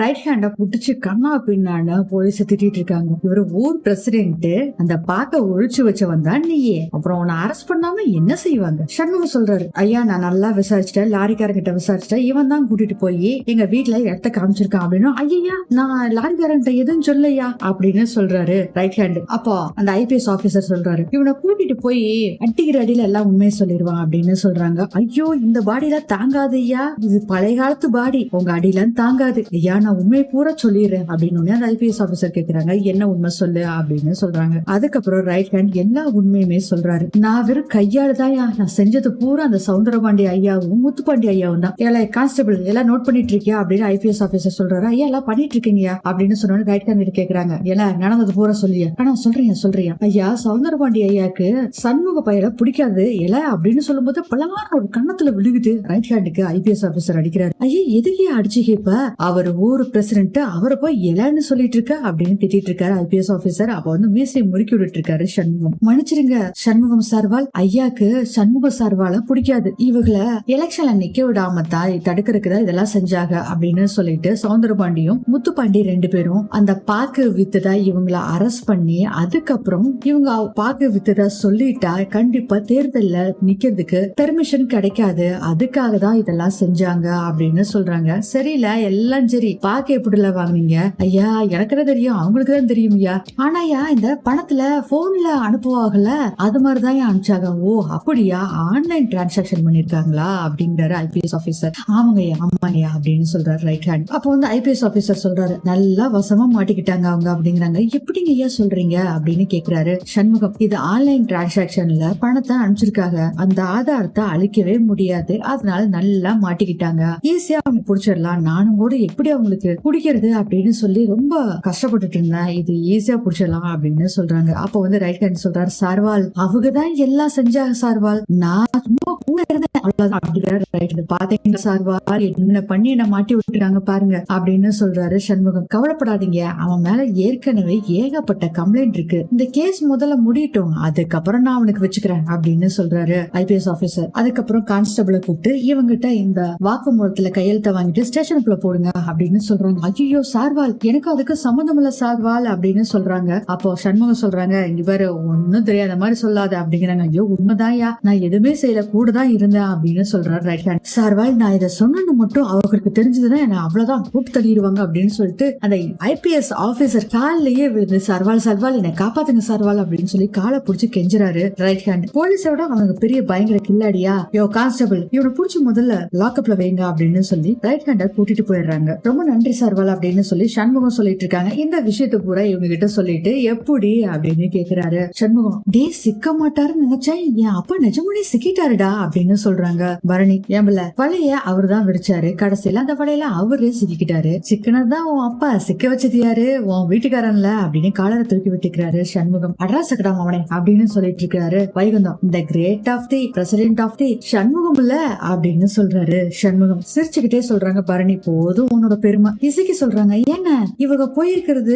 Right ஹேண்ட புடிச்சு கண்ணா பின்னான்னு police திட்டிட்டு இருக்காங்க. இவரு ஊர் பிரசிடென்ட் அந்த பாக்க ஒழிச்சு வச்சவன் தான் நீயே. அப்புறம் உன்னை அரெஸ்ட் பண்ணாம என்ன செய்வாங்க? சண்முகம் சொல்றாரு ஐயா நான் நல்லா விசாரிச்சிட்டேன். லாரிக்காரங்கிட்ட விசாரிச்சிட்டேன். இவன் தான் கூட்டிட்டு போய் எங்க வீட்டுல இடத்த காமிச்சிருக்கான் அப்படின்னு ஐயா நான் லாரிக்காரன்ட்ட எதுவும் சொல்லையா அப்படின்னு சொல்றாரு ரைட் ஹேண்ட் அப்போ அந்த ஐபிஎஸ் ஆபீசர் சொல்றாரு இவனை கூட்டிட்டு போய் அடிக்கிற அடியில எல்லாம் உண்மையை சொல்லிடுவான் அப்படின்னு சொல்றாங்க. ஐயோ இந்த பாடியில தாங்காது ஐயா. இது பழைய காலத்து பாடி உங்க அடியில தாங்காது. ஐயா நான் உண்மையை பூரா சொல்லிடுறேன் அப்படின்னு உடனே அந்த ஐபிஎஸ் ஆபீசர் கேக்குறாங்க. என்ன உண்மை சொல்லு? அப்படின்னு சொல்றாங்க. அதுக்கப்புறம் ரைட் ஹேண்ட் எல்லா உண்மையுமே சொல்றாரு. நான் வெறும் கையாளுதாயா நான் செஞ்சது பூரா அந்த சவுந்தரபாண்டி ஐயாவும் முத்துப்பாண்டி ஐயாவும் தான். ஏழை கான்ஸ்டபிள் எல்லாம் நோட் பண்ணிட்டு இருக்கியா அப்படின்னு ஐபிஎஸ் ஆபீசர் சொல்றாரு. ஐயா எல்லாம் பண்ணிட்டு இருக்கீங்கயா அப்படின்னு சொன்னோன்னு ரைட் ஹேண்ட் கேக்குறாங்க. ஏன்னா நடந்தது பூரா சொல்லியா. ஆனா சொல்றியா சொல்றியா ஐயா சவுந்தரபாண்டி ஐயாக்கு சண்முக பையல பிடிக்காது எல அப்படின்னு சொல்லும்போது பலமான ஒரு கண்ணத்துல விழுகுது. ரைட் ஹேண்டுக்கு ஐபிஎஸ் ஆபீசர் அடிக்கிறாரு. ஐயா எதுக்கே அடிச்சு கேப்ப? அவர் ஊர் பிரசிடென்ட் அவரை போய் எலன்னு சொல்லிட்டு இருக்க அப்படின்னு திட்டிட்டு இருக்காரு ஐபிஎஸ் ஆபீசர் அப்ப வந்து மீசை முறுக்கி விட்டுட்டு இருக்காரு சண்முகம். மன்னிச்சிருங்க சண்முகம் சார்வால். ஐயாக்கு சண்முக சார்வால பிடிக்காது. இவங்களை எலெக்ஷன்ல நிக்க விடாம தான் தடுக்கிறதுக்கு தான் இதெல்லாம் செஞ்சாங்க அப்படின்னு சொல்லிட்டு சவுந்தரபாண்டியும் முத்துப்பாண்டி ரெண்டு பேரும் அந்த பாக்கு வித்துதா இவங்கள அரெஸ்ட் பண்ணி அதுக்கப்புறம் இவங்க பாக்கு வித்துதா சொல்லிட்டா கண்டிப்பா தேர்தல்ல நிக்கிறதுக்கு பெர்மிஷன் கிடைக்காது. அதுக்காக தான் இதெல்லாம் செஞ்சாங்க அப்படின்னு சொல்றாங்க. சரியில்ல எல்லாம் சரி. பாக்கு எப்படில வாங்குனீங்க? ஐயா எனக்கு தான் தெரியும்? அவங்களுக்கு தான் தெரியும் ஐயா. ஆனாயா இந்த பணத்துல போன்ல அனுப்புவாங்கல்ல அது மாதிரிதான் ஏன் அனுப்பிச்சாங்க. ஓ அப்படியா? ஆன்லைன் டிரான்சாக்ஷன் பண்ணிருக்காங்களா? அப்படிங்கிறாரு ஐபிஎஸ் ஆபீசர் ஆமாங்கய்யா ஆமாங்கய்யா அப்படின்னு சொல்றாரு ரைட் ஹேண்ட் அப்போ வந்து ஐபிஎஸ் ஆபீசர் சொல்றாரு நல்லா வசமா மாட்டிக்கிட்டாங்க அவங்க அப்படிங்கிறாங்க. எப்படிங்க ஐயா சொல்றீங்க? அப்படின்னு கேக்குறாரு. சண்முகம் இது ஆன்லைன் டிரான்சாக்ஷன்ல பணத்தை அனுப்பிச்சிருக்காங்க. அந்த ஆதாரத்தை அழிக்கவே முடியாது. அதனால நல்லா மாட்டிக்கிட்டாங்க. ஈஸியா அவங்க புடிச்சிடலாம். நானும் கூட எப்படி உங்களுக்கு பிடிக்கிறது அப்படின்னு சொல்லி ரொம்ப கஷ்டப்பட்டுட்டு இருந்தேன். இது ஈஸியா புடிச்சிடலாம் அப்படின்னு சொல்றாங்க. அப்போ வந்து ரைட் ஹேண்ட் சொல்றாரு சார்வால். அவங்க தான் எல்லாம் செஞ்சாங்க சார்வால். நான் சும்மா கூட இருந்தேன். அவ்வளவுதான். அப்படிங்கிறாரு ரைட் பாத்தீங்க சார்வால்? என்ன பண்ணி என்ன மாட்டி விட்டுறாங்க பாருங்க அப்படின்னு சொல்றாரு சண்முகம். கவலைப்படாதீங்க. அவன் மேல ஏற்கனவே ஏகப்பட்ட கம்ப்ளைண்ட் இருக்கு. இந்த கேஸ் முதல்ல முடியட்டும். அதுக்கப்புறம் நான் அவனுக்கு வச்சுக்கிறேன் அப்படின்னு சொல்றாரு ஐபிஎஸ் ஆபீசர் அதுக்கப்புறம் கான்ஸ்டபிளை கூப்பிட்டு இவங்கிட்ட இந்த வாக்குமூலத்துல கையெழுத்த வாங்கிட்டு ஸ்டேஷனுக்குள்ள போடுங்க அப்படின்னு சொல்றாங்க ஐயோ சார்வால். எனக்கு அதுக்கு சம்மந்தம் இல்ல சார்வால் அப்படின்னு சொல்றாங்க. அப்போ சண்முகம் சொல்றாங்க இவரு ஒன்னும் தெரியாத மாதிரி சொல்லாத அப்படிங்கிறாங்க. ஐயோ உண்மைதான்யா. நான் எதுவுமே செய்யல கூட தான் இருந்தேன் அப்படின்னு சொல்றாரு ரைட் ஹேண்ட் சார்வால் நான் இதை சொன்னது மட்டும் அவருக்கு தெரிஞ்சதுன்னா என்ன அவ்வளவுதான் கூப்பிட்டு தள்ளிடுவாங்க அப்படின்னு சொல்லிட்டு அந்த ஐபிஎஸ் ஆபீசர் காலிலேயே விழுந்து சர்வால் சர்வால் என்னை காப்பாத்துங்க சர்வால் அப்படின்னு சொல்லி காலை பிடிச்சி கெஞ்சுறாரு ரைட் ஹேண்ட் போலீஸோட அவனுக்கு பெரிய பயங்கர கில்லாடியா? யோ கான்ஸ்டபிள் இவனை புடிச்சு முதல்ல லாக்அப்ல வைங்க அப்படின்னு சொல்லி ரைட் ஹேண்டர் கூட்டிட்டு போயிடுறாங்க. ரொம்ப நன்றி சர்வால் அப்படின்னு சொல்லி சண்முகம் சொல்லிட்டு இருக்காங்க. இந்த விஷயத்த பூரா இவங்க கிட்ட சொல்லிட்டு எப்படி அப்படின்னு கேக்குறாரு. சண்முகம் டே சிக்க மாட்டாருன்னு நினைச்சேன் என் அப்பா நிஜமானே சிக்கிட்டாருடா அப்படின்னு சொல்றாங்க பரணி. ஏம்பல வலைய அவர் தான் விரிச்சாரு. கடைசியில அந்த வலையில அவரே சிக்கிக்கிட்டாரு. சிக்கனதான் உன் அப்பா சிக்க வச்சது யாரு? உன் வீட்டுக்காரன்ல அப்படின்னு காலரை தூக்கி விட்டுக்கிறாரு சண்முகம். அட்ராசக்கடா அவனே அப்படின்னு சொல்லிட்டு இருக்காரு வைகுந்தம். இந்த great of the president of the Shanmugam இல்ல அப்படின்னு சொல்றாரு சண்முகம். சிரிச்சுக்கிட்டே சொல்றாங்க பரணி. போதும் உன்னோட பெருமை இசைக்கு சொல்றாங்க ஏங்க இவங்க போயிருக்கிறது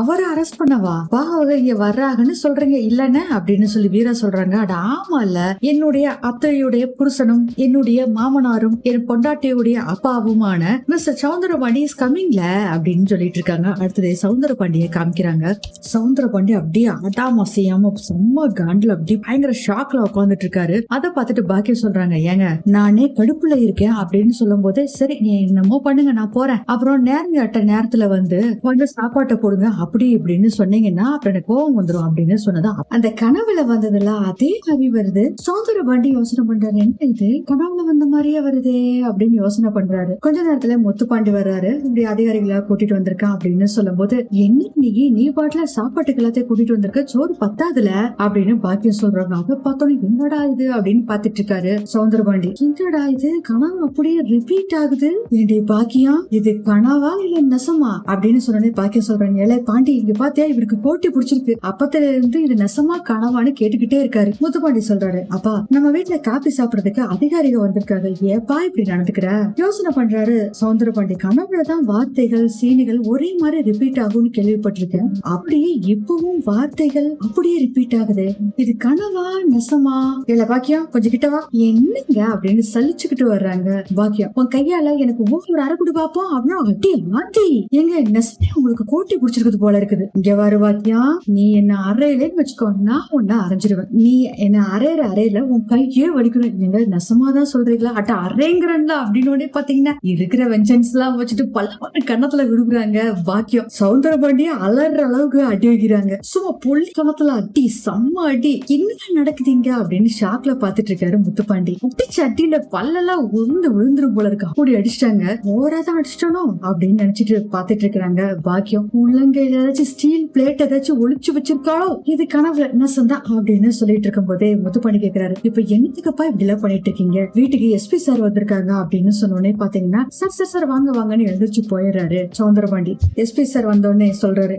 அவரை அரெஸ்ட் பண்ணவா? வா அவங்க இங்க வர்றாங்கன்னு சொல்றீங்க இல்லன்னு? அப்படின்னு சொல்லி வீரா சொல்றாங்க அட ஆமா இல்ல என்னுடைய அத்தையுடைய புருஷனும் என்னுடைய மாமனாரும் என் பொண்டாட்டியுடைய அப்பாவுமான மிஸ்டர் சவுந்தரபாண்டி இஸ் கம்மிங்ல அப்படின்னு சொல்லிட்டு இருக்காங்க. அடுத்தது சவுந்தரபாண்டிய காமிக்கிறாங்க. சவுந்தரபாண்டி அப்படியே அடாம செய்யாம செம்ம காண்டில் அப்படியே பயங்கர ஷாக்ல உட்காந்துட்டு இருக்காரு. அதை பார்த்துட்டு பாக்கியம் சொல்றாங்க ஏங்க நானே கடுப்புல இருக்கேன் அப்படின்னு சொல்லும் போது சரி நீ என்னமோ பண்ணுங்க நான் போறேன். அப்புறம் நேரங்க அட்ட நேரத்துல வந்து கொஞ்சம் சாப்பாட்டை போடுங்க அப்படி இப்படின்னு சொன்னீங்கன்னா அப்புறம் எனக்கு கோவம் வந்துடும் அப்படின்னு சொன்னதா? அந்த கனவுல வந்ததுல அதே மாதிரி வருது. சௌந்தர பாண்டி யோசனை பண்றாரு. என்ன இது? கனவுல வந்த மாதிரியே வருதே அப்படின்னு யோசனை பண்றாரு. கொஞ்ச நேரத்துல முத்துப்பாண்டி வர்றாரு. இப்படி அதிகாரிகளா கூட்டிட்டு வந்திருக்கான் அப்படின்னு சொல்லும் போது என்ன நீ பாட்டுல சாப்பாட்டுக்கு எல்லாத்தையும் கூட்டிட்டு வந்திருக்க? சோறு பத்தாதுல? அப்படின்னு பாக்கியம் சொல்றாங்க. அதை பார்த்தோன்னே என்னடா இது? அப்படின்னு பாத்துட்டு இருக்காரு சௌந்தரபாண்டி. என்னடா இது? கனவு அப்படியே ரிப்பீட் ஆகுது? என்னுடைய பாக்கியம் இது கனவா இல்ல நெசமா? அப்படின்னு சொன்னே பாக்கியம் சொல்றாங்க. ஏழை பாண்டி இங்க பாத்தியா? இவருக்கு போட்டி பிடிச்சிருக்கு. அப்பத்துல இருந்து இது நெசமா கனவான்னு கேட்டுக்கிட்டே இருக்காரு. முத்துப்பாண்டி சொல்றாரு அப்பா நம்ம வீட்டுல காப்பி சாப்பிடறதுக்கு அதிகாரிகள் வந்திருக்காங்க. ஏப்பா இப்படி நடந்துக்கிற? யோசனை பண்றாரு சௌந்தரபாண்டி கனவுலதான் வார்த்தைகள் சீனிகள் ஒரே மாதிரி ரிப்பீட் ஆகும்னு கேள்விப்பட்டிருக்கேன். அப்படியே இப்பவும் வார்த்தைகள் அப்படியே ரிப்பீட் ஆகுது. இது கனவா நெசமா? இல்ல பாக்கியம் கொஞ்சம் கிட்டவா என்னங்க? அப்படின்னு சலிச்சுக்கிட்டு வர்றாங்க. பாக்கியம் உன் கையால எனக்கு ஒரு அரை கொடு பாப்போம். அப்படின்னு அடி ஆண்டி எங்க நெசமே உங்களுக்கு கோட்டி குடிச்சிருக்குது போல இருக்குது. இங்க வரு பாத்தியா நீ என்ன அறையிலேன்னு வச்சுக்கோ நான் உன்ன அரைஞ்சிருவேன். நீ என்ன அரையிற அறையில உன் கையே வலிக்கணும். நீங்க நெசமாதான் சொல்றீங்களா? அட்ட அரைங்கிறன்ல அப்படின்னு உடனே பாத்தீங்கன்னா இருக்கிற வெஞ்சன்ஸ் எல்லாம் வச்சுட்டு பல்ல கன்னத்துல விடுக்குறாங்க பாக்கியம். சவுந்தர பாண்டிய அலற அளவுக்கு அடி வைக்கிறாங்க. சும்மா புள்ளி கணத்துல அடி செம்ம அடி. என்ன நடக்குதுங்க அப்படின்னு ஷாக்ல பாத்துட்டு இருக்காரு முத்துப்பாண்டி. அடிச்ச சட்டியில பல்லெல்லாம் உருந்து விழுந்துரும் போல இருக்கு. அப்படி அடிச்சிட்டாங்க. ஓராதான் அடிச்சிட்டோம் அப்படின்னு நினைச்சிட்டு பாத்துட்டு இருக்கிறாங்க. பாக்கியம் உள்ளங்கையில ஏதாச்சும் ஸ்டீல் பிளேட் ஏதாச்சும் ஒளிச்சு வச்சிருக்காளோ? இது கனவுல என்ன சொந்தா அப்படின்னு சொல்லிட்டு இருக்கும் போதே முத்துப்பாண்டி கேக்குறாரு. இப்ப என்னத்துக்குப்பா இப்படி எல்லாம் பண்ணிட்டு இருக்கீங்க? வீட்டுக்கு எஸ்பி சார் வந்திருக்காங்க அப்படின்னு சொன்னோடனே பாத்தீங்கன்னா சார் சார் சார் வாங்க வாங்கன்னு எழுந்திரிச்சு போயிடுறாரு சௌந்தரபாண்டி எஸ்பி சார் வந்தோடனே சொல்றாரு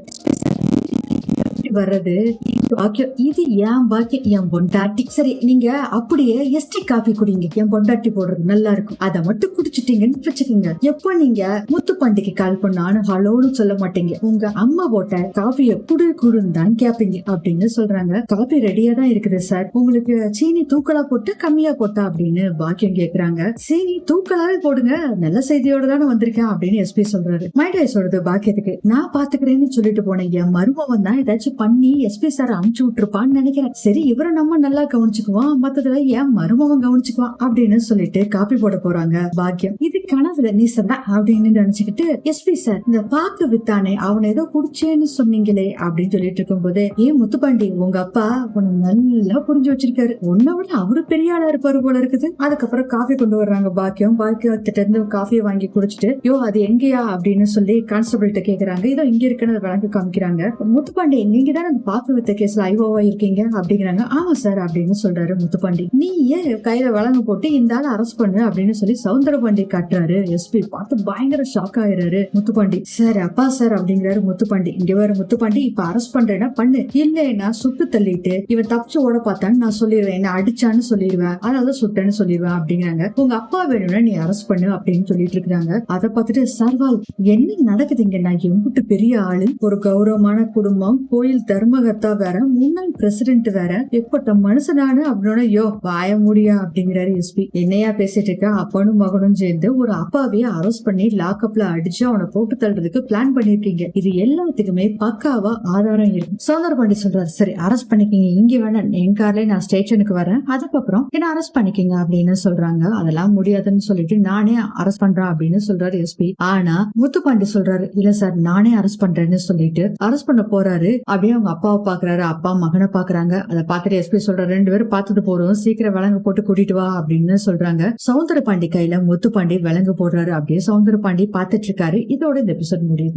வர்றது பாக்கியம் இது என் பாக்கியம் என் பொண்டாட்டி. சரி நீங்க அப்படியே எஸ்டி காபி குடிங்க. என் பொண்டாட்டி போடுறது நல்லா இருக்கும் அதை மட்டும் குடிச்சிட்டீங்கன்னு வச்சுக்கோங்க. எப்போ நீங்க முத்துப்பாண்டிக்கு கால் பண்ணாலும் ஹலோன்னு சொல்ல மாட்டீங்க. உங்க அம்மா போட்ட காபிய குடு குடுன்னு தான் கேப்பீங்க அப்படின்னு சொல்றாங்க. காபி ரெடியா தான் இருக்குது சார் உங்களுக்கு சீனி தூக்கலா போட்டு கம்மியா போட்டா அப்படின்னு பாக்கியம் கேக்குறாங்க. சீனி தூக்கலாவே போடுங்க. நல்ல செய்தியோட தானே வந்திருக்கேன் அப்படின்னு எஸ்பி சொல்றாரு. மைடாய் சொல்றது பாக்கியத்துக்கு நான் பாத்துக்கிறேன்னு சொல்லிட்டு போனேன் என் மருமவன் தான் ஏதாச்சும் பண்ணி எஸ்பி சார் அமுச்சு விட்டுருப்பான்னு நினைக்கிறேன். சரி இவரை நம்ம நல்லா கவனிச்சுக்குவான் மத்ததுல ஏன் மருமவன் கவனிச்சுக்குவான் அப்படின்னு சொல்லிட்டு காப்பி போட போறாங்க பாக்கியம் இது கனவுல நீ சொன்ன அப்படின்னு நினைச்சுக்கிட்டு எஸ்பி சார் இந்த பாக்கு வித்தானே அவனை ஏதோ குடிச்சேன்னு சொன்னீங்களே அப்படின்னு சொல்லிட்டு இருக்கும் போது ஏன் முத்துப்பாண்டி உங்க அப்பா உன்னை நல்லா புரிஞ்சு வச்சிருக்காரு. உன்னை விட அவரு பெரிய ஆளா இருப்பாரு போல இருக்குது. அதுக்கப்புறம் காஃபி கொண்டு வர்றாங்க பாக்கியம் பாக்கியத்திட்ட இருந்து காஃபியை வாங்கி குடிச்சிட்டு யோ அது எங்கேயா? அப்படின்னு சொல்லி கான்ஸ்டபிள்கிட்ட கேக்குறாங்க. இதோ இங்க இருக்குன்னு வழங்கி காமிக்கிறாங்க. முத்துப்பாண்டி நீங்க தானே அந்த பாப்பு வித்த கேஸ்ல ஐஓவா இருக்கீங்க அப்படிங்கிறாங்க. ஆமா சார் அப்படின்னு சொல்றாரு முத்துப்பாண்டி. நீ ஏன் கையில வழங்க போட்டு இந்த ஆள் அரெஸ்ட் பண்ணு அப்படின்னு சொல்லி சவுந்தரபாண்டி காட்டுறாரு. எஸ்பி பார்த்து பயங்கர ஷாக் ஆயிடுறாரு முத்துப்பாண்டி. சார் அப்பா சார் அப்படிங்கிறாரு முத்துப்பாண்டி. இங்க வேற முத்துப்பாண்டி இப்ப அரெஸ்ட் பண்றேன்னா பண்ணு. இல்லைன்னா சுட்டு தள்ளிட்டு இவன் தப்பிச்சு ஓட பார்த்தான்னு நான் சொல்லிடுவேன். என்ன அடிச்சான்னு சொல்லிடுவேன். அதனால சுட்டேன்னு சொல்லிடுவேன் அப்படிங்கிறாங்க. உங்க அப்பா வேணும்னா நீ அரெஸ்ட் பண்ணு அப்படின்னு சொல்லிட்டு இருக்காங்க. அதை பார்த்துட்டு சர்வால் என்ன நடக்குது இங்க? நான் எம்பிட்டு பெரிய ஆளு. ஒரு கௌரவமான குடும்பம். கோயில் தர்மகர்த்தா வேற முன்னாள் பிரசிடென்ட் வேற. எப்பட்ட மனுஷனானு அப்படின்னா யோ வாய முடியா அப்படிங்கிறாரு எஸ்பி என்னையா பேசிட்டு இருக்க? அப்பனும் மகனும் சேர்ந்து ஒரு அப்பாவைய அரெஸ்ட் பண்ணி லாக்அப்ல அடிச்சு அவனை போட்டு தள்ளுறதுக்கு பிளான் பண்ணிருக்கீங்க. இது எல்லாத்துக்குமே பக்காவா ஆதாரம் இருக்கு. சோதர் பாண்டி சொல்றாரு சரி அரெஸ்ட் பண்ணிக்கிங்க. இங்க வேணாம் என் கார்லயே நான் ஸ்டேஷனுக்கு வரேன். அதுக்கப்புறம் என்ன அரெஸ்ட் பண்ணிக்கிங்க? அப்படின்னு சொல்றாங்க. அதெல்லாம் முடியாதுன்னு சொல்லிட்டு நானே அரெஸ்ட் பண்றேன் அப்படின்னு சொல்றாரு எஸ்பி ஆனா முத்துப்பாண்டி சொல்றாரு இல்ல சார் நானே அரெஸ்ட் பண்றேன்னு சொல்லிட்டு அரெஸ்ட் பண்ண போறாரு. அப்படின்னு அப்படியே அவங்க அப்பாவை பாக்குறாரு அப்பா மகனை பாக்குறாங்க. அதை பார்த்துட்டு எஸ்பி சொல்றாரு ரெண்டு பேரும் பார்த்துட்டு போறோம். சீக்கிரம் விலங்கு போட்டு கூட்டிட்டு வா அப்படின்னு சொல்றாங்க. சவுந்தர பாண்டி கையில முத்துப்பாண்டி விலங்கு போடுறாரு அப்படியே சவுந்தர பாண்டி பாத்துட்டு இருக்காரு. இதோட இந்த எபிசோட் முடியுது.